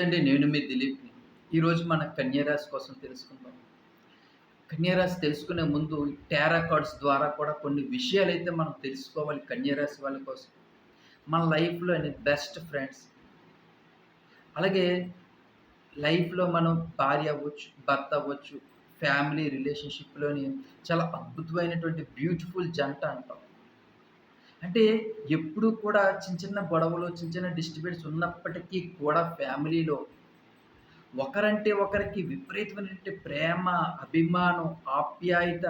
నమస్తే అండి నేను మీ దిలీప్ని. ఈరోజు మన కన్యారాశి కోసం తెలుసుకుందాం. కన్యారాశి తెలుసుకునే ముందు టారా కార్డ్స్ ద్వారా కూడా కొన్ని విషయాలు అయితే మనం తెలుసుకోవాలి కన్యారాశి వాళ్ళ కోసం. మన లైఫ్లో బెస్ట్ ఫ్రెండ్స్ అలాగే లైఫ్లో మనం భార్య అవ్వచ్చు భర్త అవ్వచ్చు ఫ్యామిలీ రిలేషన్షిప్లోని చాలా అద్భుతమైనటువంటి బ్యూటిఫుల్ జంట అంటాం. అంటే ఎప్పుడు కూడా చిన్న చిన్న గొడవలు చిన్న చిన్న డిస్ట్రిబ్యూట్స్ ఉన్నప్పటికీ కూడా ఫ్యామిలీలో ఒకరంటే ఒకరికి విపరీతమైనటువంటి ప్రేమ అభిమానం ఆప్యాయత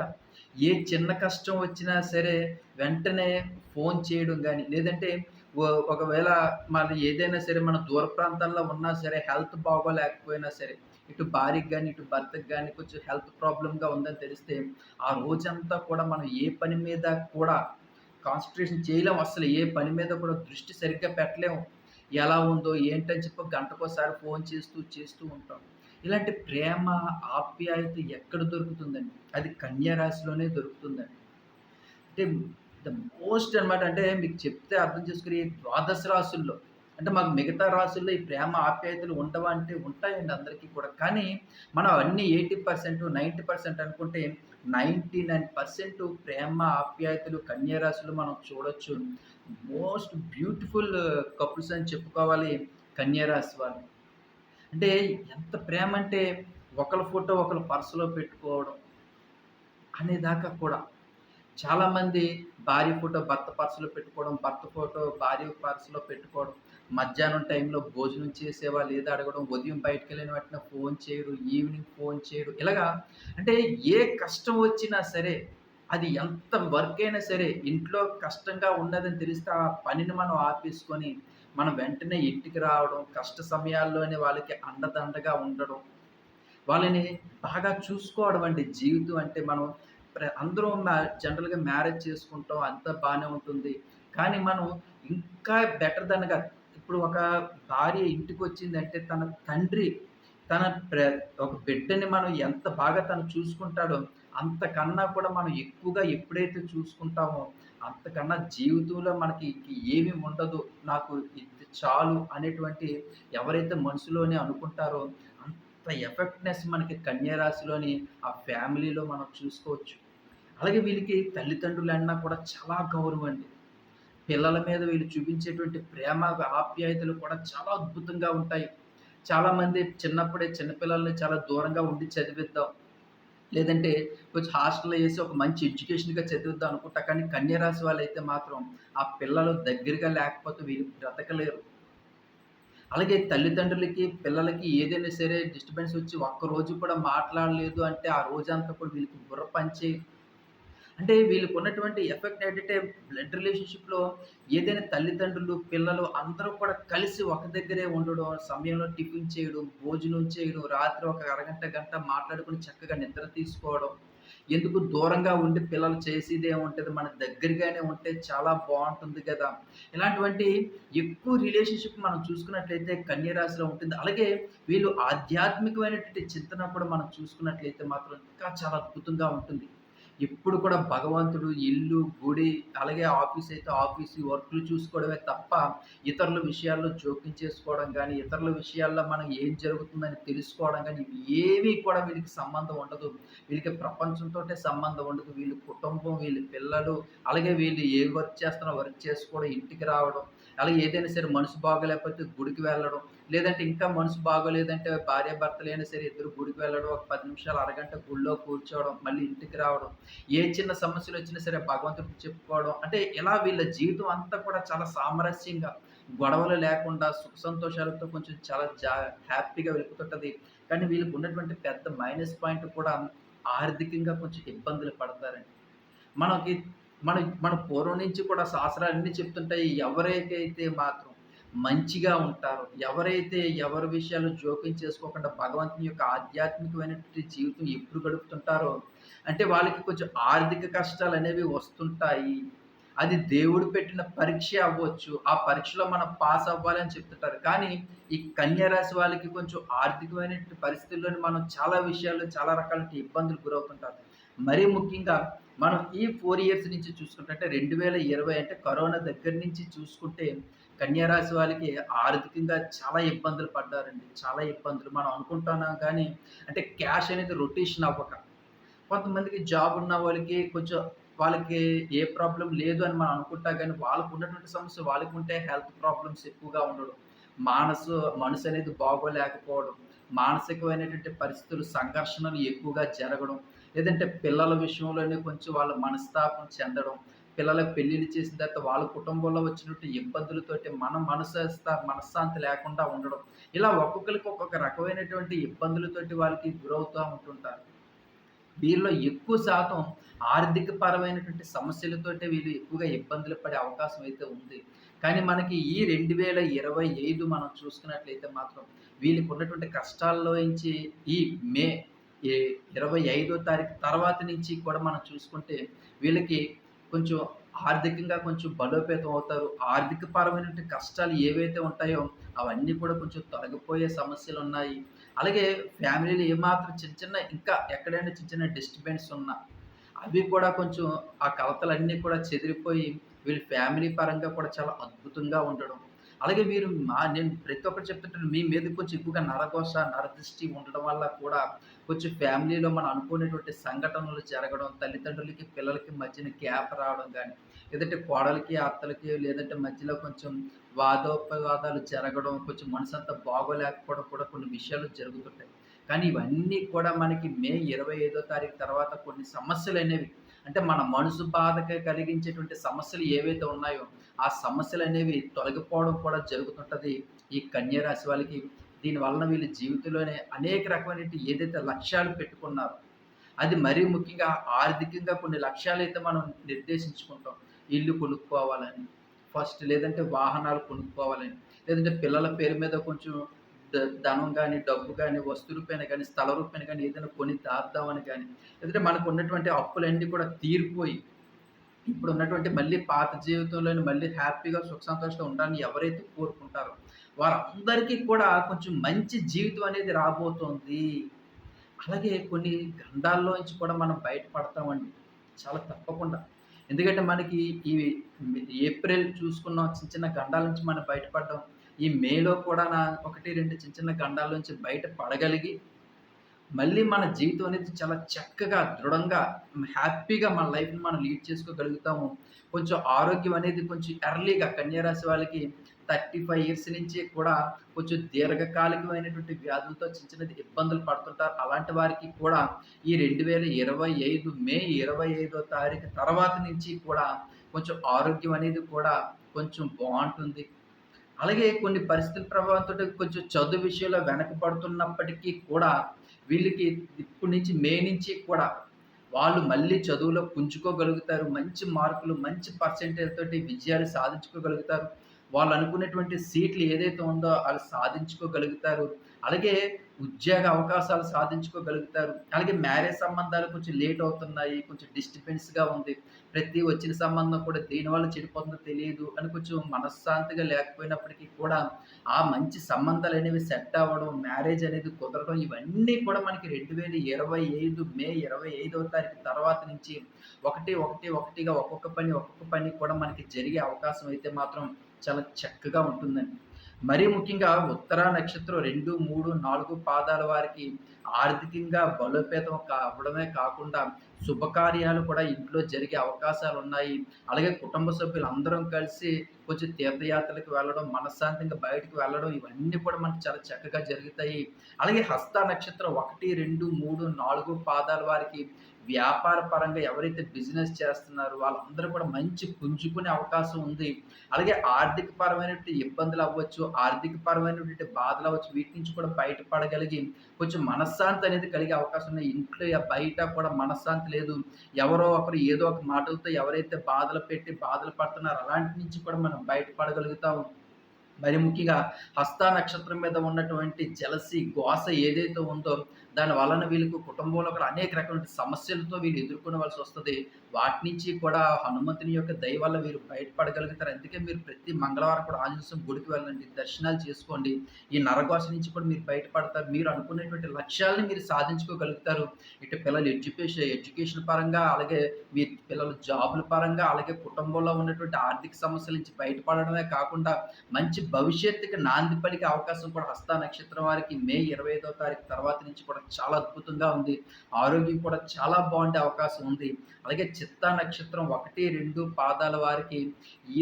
ఏ చిన్న కష్టం వచ్చినా సరే వెంటనే ఫోన్ చేయడం కానీ లేదంటే ఒకవేళ మరి ఏదైనా సరే మన దూర ప్రాంతాల్లో ఉన్నా సరే హెల్త్ బాగోలేకపోయినా సరే ఇటు భార్యకి కానీ ఇటు భర్తకి కానీ కొంచెం హెల్త్ ప్రాబ్లంగా ఉందని తెలిస్తే ఆ రోజంతా కూడా మనం ఏ పని మీద కూడా కాన్సన్ట్రేషన్ చేయలేం అసలు. ఏ పని మీద కూడా దృష్టి సరిగ్గా పెట్టలేము ఎలా ఉందో ఏంటని చెప్పి గంటకోసారి ఫోన్ చేస్తూ చేస్తూ ఉంటాం. ఇలాంటి ప్రేమ ఆప్యాయత ఎక్కడ దొరుకుతుందండి? అది కన్యారాశిలోనే దొరుకుతుందండి. అంటే ద మోస్ట్ అనమాట అంటే మీకు చెప్తే అర్థం చేసుకుని ద్వాదశ రాశుల్లో అంటే మాకు మిగతా రాశుల్లో ఈ ప్రేమ ఆప్యాయతలు ఉండవా అంటే ఉంటాయండి అందరికీ కూడా. కానీ మనం అన్ని ఎయిటీ పర్సెంట్ నైంటీ పర్సెంట్ అనుకుంటే నైంటీ నైన్ పర్సెంట్ ప్రేమ ఆప్యాయతలు కన్యారాశులు మనం చూడొచ్చు. మోస్ట్ బ్యూటిఫుల్ కపుల్స్ అని చెప్పుకోవాలి కన్యారాశి వాళ్ళు. అంటే ఎంత ప్రేమ అంటే ఒకరి ఫోటో ఒకరు పర్సులో పెట్టుకోవడం అనేదాకా కూడా. చాలామంది భార్య ఫోటో భర్త పర్సులో పెట్టుకోవడం భర్త ఫోటో భార్య పర్సులో పెట్టుకోవడం. మధ్యాహ్నం టైంలో భోజనం చేసేవా లేదా అడగడం ఉదయం బయటకు వెళ్ళిన వెంటనే ఫోన్ చేయడు ఈవినింగ్ ఫోన్ చేయడు. ఇలాగా అంటే ఏ కష్టం వచ్చినా సరే అది ఎంత వర్క్ అయినా సరే ఇంట్లో కష్టంగా ఉన్నదని తెలిస్తే ఆ పనిని మనం ఆపేసుకొని మనం వెంటనే ఇంటికి రావడం కష్ట సమయాల్లోనే వాళ్ళకి అండదండగా ఉండడం వాళ్ళని బాగా చూసుకోవడం అంటే జీవితం అంటే మనం అందరం జనరల్గా మ్యారేజ్ చేసుకుంటాం అంతా బాగానే ఉంటుంది. కానీ మనం ఇంకా బెటర్ దన్గా ఇప్పుడు ఒక భార్య ఇంటికి వచ్చిందంటే తన తండ్రి తన ప్ర ఒక బిడ్డని మనం ఎంత బాగా తను చూసుకుంటాడో అంతకన్నా కూడా మనం ఎక్కువగా ఎప్పుడైతే చూసుకుంటామో అంతకన్నా జీవితంలో మనకి ఏమి ఏమీ ఉండదు నాకు ఇది చాలు అనేటువంటి ఎవరైతే మనసులోనే అనుకుంటారో అంత ఎఫెక్ట్నెస్ మనకి కన్యారాశిలోని ఆ ఫ్యామిలీలో మనం చూసుకోవచ్చు. అలాగే వీళ్ళకి తల్లిదండ్రులు అన్నా కూడా చాలా గౌరవం అండి. పిల్లల మీద వీళ్ళు చూపించేటువంటి ప్రేమ ఆప్యాయతలు కూడా చాలా అద్భుతంగా ఉంటాయి. చాలామంది చిన్నప్పుడే చిన్నపిల్లల్ని చాలా దూరంగా ఉండి చదివిద్దాం. లేదంటే కొంచెం హాస్టల్లో వేసి ఒక మంచి ఎడ్యుకేషన్గా చదివిద్దాం అనుకుంటా. కానీ కన్యారాశి వాళ్ళు అయితే మాత్రం ఆ పిల్లలు దగ్గరగా లేకపోతే వీళ్ళు బ్రతకలేరు. అలాగే తల్లిదండ్రులకి పిల్లలకి ఏదైనా సరే డిస్టర్బెన్స్ వచ్చి ఒక్క రోజు కూడా మాట్లాడలేదు అంటే ఆ రోజంతా కూడా వీళ్ళకి బుర్ర పంచే అంటే వీళ్ళకు ఉన్నటువంటి ఎఫెక్ట్ ఏంటంటే బ్లడ్ రిలేషన్షిప్లో ఏదైనా తల్లిదండ్రులు పిల్లలు అందరూ కూడా కలిసి ఒక దగ్గరే ఉండడం సమయంలో టిఫిన్ చేయడం భోజనం చేయడం రాత్రి ఒక అరగంట గంట మాట్లాడుకుని చక్కగా నిద్ర తీసుకోవడం. ఎందుకు దూరంగా ఉండి పిల్లలు చేసేది ఏముంటుంది మన దగ్గరగానే ఉంటే చాలా బాగుంటుంది కదా. ఇలాంటివంటి ఎక్కువ రిలేషన్షిప్ మనం చూసుకున్నట్లయితే కన్యరాశిలో ఉంటుంది. అలాగే వీళ్ళు ఆధ్యాత్మికమైనటువంటి చింతన కూడా మనం చూసుకున్నట్లయితే మాత్రం ఇంకా చాలా అద్భుతంగా ఉంటుంది. ఎప్పుడు కూడా భగవంతుడు ఇల్లు గుడి అలాగే ఆఫీస్ అయితే ఆఫీస్ వర్క్లు చూసుకోవడమే తప్ప ఇతరుల విషయాల్లో జోక్యం చేసుకోవడం కానీ ఇతరుల విషయాల్లో మనం ఏం జరుగుతుందని తెలుసుకోవడం కానీ ఏవి కూడా వీళ్ళకి సంబంధం ఉండదు. వీళ్ళకి ప్రపంచంతో సంబంధం ఉండదు. వీళ్ళ కుటుంబం వీళ్ళ పిల్లలు అలాగే వీళ్ళు ఏ వర్క్ చేస్తున్నా వర్క్ చేసుకోవడం ఇంటికి రావడం అలాగే ఏదైనా సరే మనసు బాగోలేకపోతే గుడికి వెళ్ళడం లేదంటే ఇంకా మనసు బాగోలేదంటే భార్య భర్తలైనా సరే ఇద్దరు గుడికి వెళ్ళడం ఒక పది నిమిషాలు అరగంట గుళ్ళో కూర్చోవడం మళ్ళీ ఇంటికి రావడం ఏ చిన్న సమస్యలు వచ్చినా సరే భగవంతుడికి చెప్పుకోవడం అంటే ఇలా వీళ్ళ జీవితం అంతా కూడా చాలా సామరస్యంగా గొడవలు లేకుండా సుఖ సంతోషాలతో కొంచెం చాలా జా హ్యాపీగా వెలుపుతుంటుంది. కానీ వీళ్ళకి ఉన్నటువంటి పెద్ద మైనస్ పాయింట్ కూడా ఆర్థికంగా కొంచెం ఇబ్బందులు పడతారండి. మనకి మన మన పూర్వం నుంచి కూడా శాస్త్రాలన్నీ చెప్తుంటాయి ఎవరైతే మాత్రం మంచిగా ఉంటారు. ఎవరైతే ఎవరి విషయాలు జోక్యం చేసుకోకుండా భగవంతుని యొక్క ఆధ్యాత్మికమైనటువంటి జీవితం ఎప్పుడు గడుపుతుంటారో అంటే వాళ్ళకి కొంచెం ఆర్థిక కష్టాలు అనేవి వస్తుంటాయి. అది దేవుడు పెట్టిన పరీక్ష అవ్వచ్చు. ఆ పరీక్షలో మనం పాస్ అవ్వాలి అని చెప్తుంటారు. కానీ ఈ కన్యా రాశి వాళ్ళకి కొంచెం ఆర్థికమైన పరిస్థితుల్లోని మనం చాలా విషయాల్లో చాలా రకాల ఇబ్బందులు గురవుతుంటారు. మరీ ముఖ్యంగా మనం ఈ ఫోర్ ఇయర్స్ నుంచి చూసుకుంటే అంటే రెండు వేల ఇరవై అంటే కరోనా దగ్గర నుంచి చూసుకుంటే కన్యారాశి వాళ్ళకి ఆర్థికంగా చాలా ఇబ్బందులు పడ్డారండి. చాలా ఇబ్బందులు. మనం అనుకుంటున్నాం కానీ అంటే క్యాష్ అనేది రొటేషన్ అవ్వక. కొంతమందికి జాబ్ ఉన్న వాళ్ళకి కొంచెం వాళ్ళకి ఏ ప్రాబ్లం లేదు అని మనం అనుకుంటా కానీ వాళ్ళకు ఉన్నటువంటి సమస్య వాళ్ళకుంటే హెల్త్ ప్రాబ్లమ్స్ ఎక్కువగా ఉండడం. మానసు అనేది బాగోలేకపోవడం. మానసికమైనటువంటి పరిస్థితులు, సంఘర్షణలు ఎక్కువగా జరగడం. లేదంటే పిల్లల విషయంలోనే కొంచెం వాళ్ళ మనస్తాపం చెందడం. పిల్లలకు పెళ్ళిళ్ళు చేసిన తర్వాత వాళ్ళ కుటుంబంలో వచ్చినటువంటి ఇబ్బందులతోటి మనం మనసస్త మనశ్శాంతి లేకుండా ఉండడం. ఇలా ఒక్కొక్కరికి ఒక్కొక్క రకమైనటువంటి ఇబ్బందులతోటి వాళ్ళకి గురవుతూ ఉంటుంటారు. వీరిలో ఎక్కువ శాతం ఆర్థిక పరమైనటువంటి సమస్యలతోటే వీళ్ళు ఎక్కువగా ఇబ్బందులు పడే అవకాశం అయితే ఉంది. కానీ మనకి ఈ 2025 మనం చూసుకున్నట్లయితే మాత్రం వీళ్ళకున్నటువంటి కష్టాల్లోంచి ఈ మే ఇరవై ఐదో తారీఖు తర్వాత నుంచి కూడా మనం చూసుకుంటే వీళ్ళకి కొంచెం ఆర్థికంగా కొంచెం బలోపేతం అవుతారు. ఆర్థిక పరమైనటువంటి కష్టాలు ఏవైతే ఉంటాయో అవన్నీ కూడా కొంచెం తొలగిపోయే సమస్యలు ఉన్నాయి అలాగే ఫ్యామిలీలో ఏమాత్రం చిన్న చిన్న ఇంకా ఎక్కడైనా చిన్న చిన్న డిస్టర్బెన్స్ ఉన్నా అవి కూడా కొంచెం ఆ కలతలన్నీ కూడా చెదిరిపోయి వీళ్ళు ఫ్యామిలీ పరంగా కూడా చాలా అద్భుతంగా ఉండడం. అలాగే మీరు మా నేను ప్రతి ఒక్కటి చెప్తుంటాను మీ మీద కొంచెం ఎక్కువగా నరకోస నరదృష్టి ఉండడం వల్ల కూడా కొంచెం ఫ్యామిలీలో మనం అనుకునేటువంటి సంఘటనలు జరగడం, తల్లిదండ్రులకి, పిల్లలకి మధ్యన గ్యాప్ రావడం కానీ లేదంటే కోడలకి అత్తలకి లేదంటే మధ్యలో కొంచెం వాదోపవాదాలు జరగడం, కొంచెం మనసు అంతా బాగోలేకపోవడం కూడా కొన్ని విషయాలు జరుగుతుంటాయి. కానీ ఇవన్నీ కూడా మనకి మే 25 తారీఖు తర్వాత కొన్ని సమస్యలనేవి అంటే మన మనసు బాధకి కలిగించేటువంటి సమస్యలు ఏవైతే ఉన్నాయో, ఆ సమస్యలు అనేవి తొలగిపోవడం కూడా జరుగుతుంటది. ఈ కన్యరాశి వాళ్ళకి. దీని వలన వీళ్ళ జీవితంలోనే అనేక రకమైనటువంటి ఏదైతే లక్ష్యాలు పెట్టుకున్నారో, అది మరీ ముఖ్యంగా ఆర్థికంగా కొన్ని లక్ష్యాలు అయితే మనం నిర్దేశించుకుంటాం. ఇల్లు కొనుక్కోవాలని, ఫస్ట్ లేదంటే వాహనాలు కొనుక్కోవాలని, లేదంటే పిల్లల పేరు మీద కొంచెం ధనం కానీ డబ్బు కానీ వస్తు రూపాయన కానీ స్థల రూపాయన కానీ ఏదైనా కొని దాద్దామని కానీ మనకు ఉన్నటువంటి అప్పులన్నీ కూడా తీరిపోయి, ఇప్పుడున్నటువంటి మళ్ళీ పాత జీవితంలోని మళ్ళీ హ్యాపీగా సుఖ సంతోషంగా ఉండాలని ఎవరైతే కోరుకుంటారో, వారందరికీ కూడా కొంచెం మంచి జీవితం అనేది రాబోతోంది. అలాగే కొన్ని గండాల్లోంచి కూడా మనం బయటపడతామండి. చాలా తప్పకుండా. ఎందుకంటే మనకి ఈ ఏప్రిల్ చూసుకున్న చిన్న చిన్న గండాల నుంచి మనం బయటపడ్డాం. ఈ మేలో కూడా నా 1, 2 చిన్న చిన్న గండాల నుంచి బయట పడగలిగి, మళ్ళీ మన జీవితం అనేది చాలా చక్కగా, దృఢంగా, హ్యాపీగా మన లైఫ్‌ని మనం లీడ్ చేసుకోగలుగుతాము. కొంచెం ఆరోగ్యం అనేది కొంచెం ఎర్లీగా కన్యారాశి వాళ్ళకి థర్టీ ఫైవ్ ఇయర్స్ నుంచి కూడా కొంచెం దీర్ఘకాలికమైనటువంటి వ్యాధులతో చిన్న చిన్నది ఇబ్బందులు పడుతుంటారు. అలాంటి వారికి కూడా ఈ 2025 మే 25 తారీఖు తర్వాత నుంచి కూడా కొంచెం ఆరోగ్యం అనేది కూడా కొంచెం బాగుంటుంది అలాగే కొన్ని పరిస్థితుల ప్రభావంతో కొంచెం చదువు విషయంలో వెనకబడుతున్నప్పటికీ కూడా వీళ్ళకి ఇప్పటి నుంచి మే నుంచి కూడా వాళ్ళు మళ్ళీ చదువులో పుంజుకోగలుగుతారు. మంచి మార్కులు, మంచి పర్సెంటేజ్తో తోటి విజయాలు సాధించుకోగలుగుతారు. వాళ్ళు అనుకున్నటువంటి సీట్లు ఏదైతే ఉందో ఆళ్ళు సాధించుకోగలుగుతారు. అలాగే ఉద్యోగ అవకాశాలు సాధించుకోగలుగుతారు. అలాగే మ్యారేజ్ సంబంధాలు కొంచెం లేట్ అవుతున్నాయి. కొంచెం డిస్టర్బెన్స్‌గా ఉంది. ప్రతి వచ్చిన సంబంధం కూడా దేనివల్ల చెడిపోతుందో తెలియదు అని కొంచెం మనశ్శాంతిగా లేకపోయినప్పటికీ కూడా, ఆ మంచి సంబంధాలు అనేవి సెట్ అవ్వడం, మ్యారేజ్ అనేది కుదరడం ఇవన్నీ కూడా మనకి 2025 మే 25వ తారీఖు తర్వాత నుంచి ఒకటి, ఒకటి, ఒకటిగా ఒక్కొక్క పని, ఒక్కొక్క పని కూడా మనకి జరిగే అవకాశం అయితే మాత్రం చాలా చక్కగా ఉంటుందండి. మరీ ముఖ్యంగా ఉత్తరా నక్షత్రం 2, 3, 4 పాదాల వారికి ఆర్థికంగా బలోపేతం కావడమే కాకుండా శుభకార్యాలు కూడా ఇంట్లో జరిగే అవకాశాలు ఉన్నాయి అలాగే కుటుంబ సభ్యులు అందరం కలిసి కొంచెం తీర్థయాత్రలకు వెళ్ళడం, మనశ్శాంతంగా బయటకు వెళ్ళడం ఇవన్నీ కూడా మనకు చాలా చక్కగా జరుగుతాయి. అలాగే హస్త నక్షత్రం 1, 2, 3, 4 పాదాల వారికి వ్యాపార పరంగా ఎవరైతే బిజినెస్ చేస్తున్నారో వాళ్ళందరూ కూడా మంచి పుంజుకునే అవకాశం ఉంది. అలాగే ఆర్థిక పరమైనటువంటి ఇబ్బందులు అవ్వచ్చు, ఆర్థిక పరమైనటువంటి బాధలు అవ్వచ్చు, వీటి నుంచి కూడా బయటపడగలిగి కొంచెం మనశ్శాంతి అనేది కలిగే అవకాశం ఉన్నాయి. ఇంట్లో బయట కూడా మనశ్శాంతి లేదు. ఎవరో ఒకరు ఏదో ఒక మాటలతో ఎవరైతే బాధలు పెట్టి బాధలు పడుతున్నారో అలాంటి నుంచి కూడా మనం బయటపడగలుగుతాం మరి ముఖ్యంగా హస్త నక్షత్రం మీద ఉన్నటువంటి జలసి గోస ఏదైతే ఉందో దాని వలన వీళ్ళకు కుటుంబంలో కూడా అనేక రకమైన సమస్యలతో వీళ్ళు ఎదుర్కొనవలసి వస్తుంది. వాటి నుంచి కూడా హనుమంతుని యొక్క దయ వల్ల వీరు బయటపడగలుగుతారు. అందుకే మీరు ప్రతి మంగళవారం కూడా ఆంజనేయం గుడికి వెళ్ళండి దర్శనాలు చేసుకోండి. ఈ నరఘోష నుంచి కూడా మీరు బయటపడతారు. మీరు అనుకునేటువంటి లక్ష్యాలను మీరు సాధించుకోగలుగుతారు. ఇటు పిల్లలు ఎడ్యుకేషన్ ఎడ్యుకేషన్ పరంగా అలాగే మీ పిల్లల జాబుల పరంగా అలాగే కుటుంబంలో ఉన్నటువంటి ఆర్థిక సమస్యల నుంచి బయటపడడమే కాకుండా మంచి భవిష్యత్తుకి నాంది పలికే అవకాశం కూడా హస్త నక్షత్రం వారికి మే ఇరవై ఐదో తారీఖు తర్వాత నుంచి కూడా చాలా అద్భుతంగా ఉంది. ఆరోగ్యం కూడా చాలా బాగుండే అవకాశం ఉంది. అలాగే చిత్తా నక్షత్రం ఒకటి రెండు పాదాల వారికి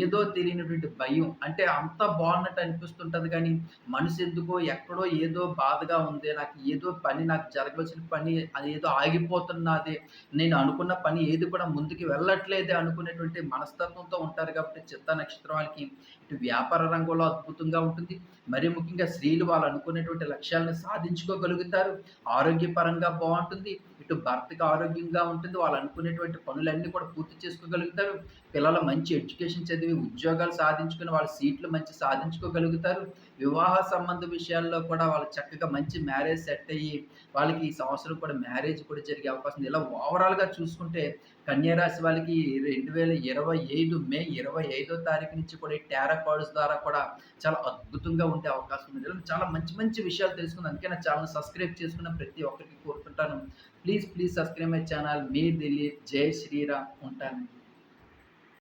ఏదో తెలియనటువంటి భయం. అంటే అంత బాగున్నట్టు అనిపిస్తుంటుంది కానీ మనసు ఎందుకో ఎక్కడో ఏదో బాధగా ఉంది. నాకు ఏదో పని నాకు జరగవలసిన పని అది ఏదో ఆగిపోతున్నది. నేను అనుకున్న పని ఏది కూడా ముందుకు వెళ్ళట్లేదే అనుకునేటువంటి మనస్తత్వంతో ఉంటారు కాబట్టి చిత్తా నక్షత్రం వాళ్ళకి ఇటు వ్యాపార రంగంలో అద్భుతంగా ఉంటుంది. మరి ముఖ్యంగా స్త్రీలు వాళ్ళు అనుకునేటువంటి లక్ష్యాలను సాధించుకోగలుగుతారు. ఆరోగ్యపరంగా బాగుంటుంది. ఇటు భర్తకి ఆరోగ్యంగా ఉంటుంది వాళ్ళు అనుకునేటువంటి పనులన్నీ కూడా పూర్తి చేసుకోగలుగుతారు. పిల్లలు మంచి ఎడ్యుకేషన్ చదివి ఉద్యోగాలు సాధించుకుని వాళ్ళ సీట్లు మంచి సాధించుకోగలుగుతారు. వివాహ సంబంధ విషయాల్లో కూడా వాళ్ళు చక్కగా మంచి మ్యారేజ్ సెట్ అయ్యి వాళ్ళకి ఈ సంవత్సరం కూడా మ్యారేజ్ కూడా జరిగే అవకాశం ఇలా ఓవరాల్గా చూసుకుంటే కన్యారాశి వాళ్ళకి రెండు వేల ఇరవై ఐదు మే ఇరవై ఐదో తారీఖు నుంచి కూడా ఈ టారా కార్డ్స్ ద్వారా కూడా చాలా అద్భుతంగా ఉండే అవకాశం ఉంది. చాలా మంచి మంచి విషయాలు తెలుసుకుంది. అందుకే నా ఛానల్ సబ్స్క్రైబ్ చేసుకున్న ప్రతి ఒక్కరికి కోరుకుంటాను. Please please subscribe my channel. మీ దిలీప్. జై శ్రీరామ్ ఉంటానండి.